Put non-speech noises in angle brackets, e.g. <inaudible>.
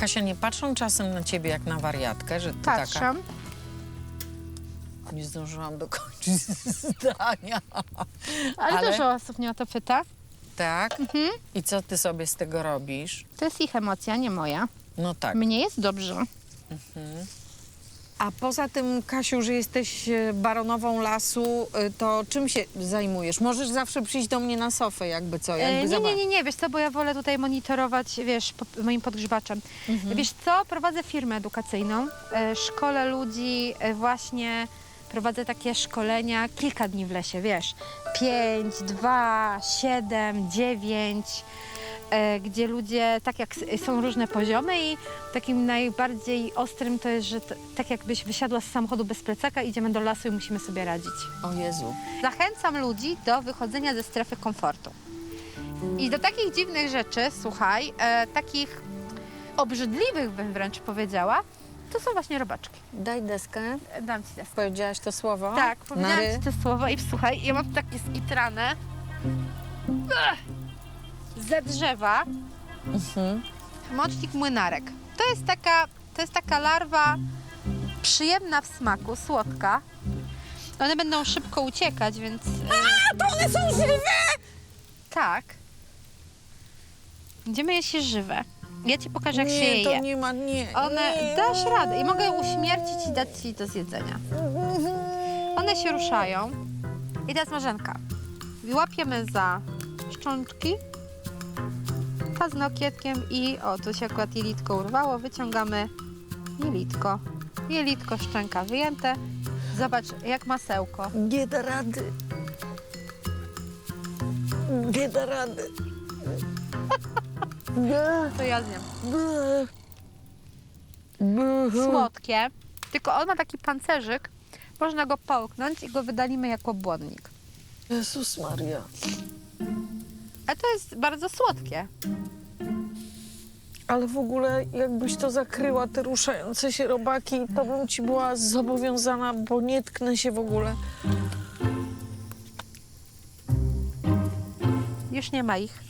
Kasia, nie patrzą czasem na ciebie jak na wariatkę, że ty taka... Patrzę. Nie zdążyłam dokończyć <laughs> zdania. Ale, Ale- dużo osób mnie o to pyta. Tak? Mhm. I co ty sobie z tego robisz? To jest ich emocja, nie moja. No tak. Mnie jest dobrze. A poza tym, Kasiu, że jesteś e, baronową lasu, e, to czym się zajmujesz? Możesz zawsze przyjść do mnie na sofę, jakby co, E, jakby nie, nie, nie, nie, wiesz co, bo ja wolę tutaj monitorować, wiesz, moim podgrzewaczem. Mhm. Wiesz co, prowadzę firmę edukacyjną, e, szkolę ludzi, właśnie prowadzę takie szkolenia kilka dni w lesie, wiesz, 5, 2, 7, 9, e, gdzie ludzie, tak jak są różne poziomy i takim najbardziej ostrym to jest, że tak jakbyś wysiadła z samochodu bez plecaka, idziemy do lasu i musimy sobie radzić. O Jezu. Zachęcam ludzi do wychodzenia ze strefy komfortu. I do takich dziwnych rzeczy, słuchaj, e, takich obrzydliwych bym wręcz powiedziała, to są właśnie robaczki. Daj deskę. E, Dam ci deskę. Powiedziałaś to słowo? Tak, powiedziałam Nary. ci to słowo i słuchaj, ja mam takie skitrane Ech! Ze drzewa Mhm. mocznik młynarek. To jest taka, to jest taka larwa przyjemna w smaku, słodka. One będą szybko uciekać, więc... A, to one są żywe! Tak. Będziemy je się żywe. Ja ci pokażę, jak się nie, je to je. nie ma, nie. One, nie. dasz radę i mogę je uśmiercić i dać ci do zjedzenia. One się ruszają. I teraz Marzenka. Łapiemy za szczączki paznokietkiem i o, tu się akurat jelitko urwało, wyciągamy jelitko. Jelitko, szczęka wyjęte. Zobacz, jak masełko. Nie da rady. Nie da rady. Nie. <laughs> To ja zjem. Słodkie, tylko on ma taki pancerzyk. Można go połknąć i go wydalimy jako błonnik. Jezus Maria. A to jest bardzo słodkie. Ale w ogóle jakbyś to zakryła, te ruszające się robaki, to bym ci była zobowiązana, bo nie tknę się w ogóle. Już nie ma ich.